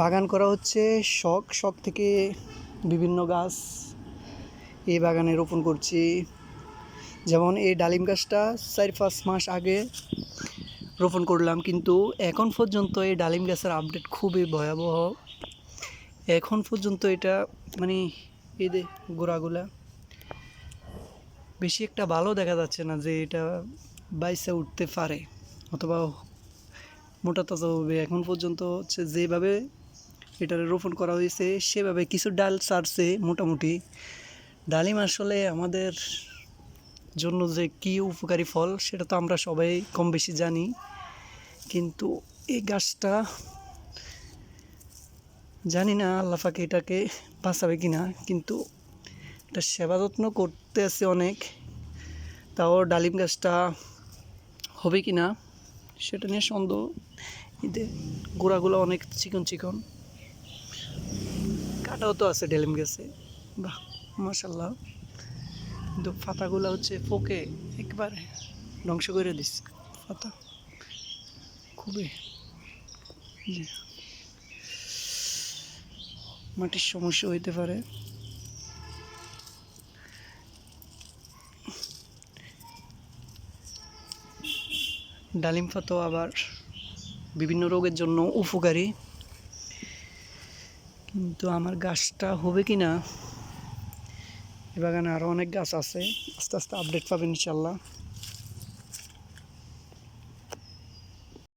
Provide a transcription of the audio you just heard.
বাগান করা হচ্ছে শখ শখ থেকে বিভিন্ন গাছ এই বাগানে রোপণ করছি। যেমন এই ডালিম গাছটা চার পাঁচ মাস আগে রোপণ করলাম, কিন্তু এখন পর্যন্ত এই ডালিম গাছের আপডেট খুবই ভয়াবহ। এখন পর্যন্ত এটা মানে এই যে গোড়াগুলা বেশি একটা ভালো দেখা যাচ্ছে না যে এটা বাইসে উঠতে পারে, অথবা মোটা তাজা হবে। এখন পর্যন্ত হচ্ছে যেভাবে এটা রোপণ করা হয়েছে। সেভাবে কিছু ডাল ছাড়ছে মোটামুটি। ডালিম আসলে আমাদের জন্য যে কী উপকারী ফল, সেটা তো আমরা সবাই কম বেশি জানি। কিন্তু এই গাছটা জানি না আল্লাফাকে এটাকে বাঁচাবে কি না কিন্তু এটা সেবা যত্ন করতে আছে অনেক। তাও ডালিম গাছটা হবে কি না সেটা নিয়ে সন্দেহ। গোড়াগুলো অনেক চিকন চিকন। কাটাও তো আছে ডালিম গেছে। বাহ মাশাল্লাহ কিন্তু পাতাগুলো হচ্ছে পোকে একবারে ধ্বংস করে দিচ্ছে পাতা। খুবই। মাটির সমস্যা হইতে পারে। ডালিম পাতা আবার বিভিন্ন রোগের জন্য উপকারী। কিন্তু আমার গাছটা হবে কি না এ বাগানে আরও অনেক গাছ আছে। আস্তে আস্তে আপডেট পাবেন ইনশাল্লাহ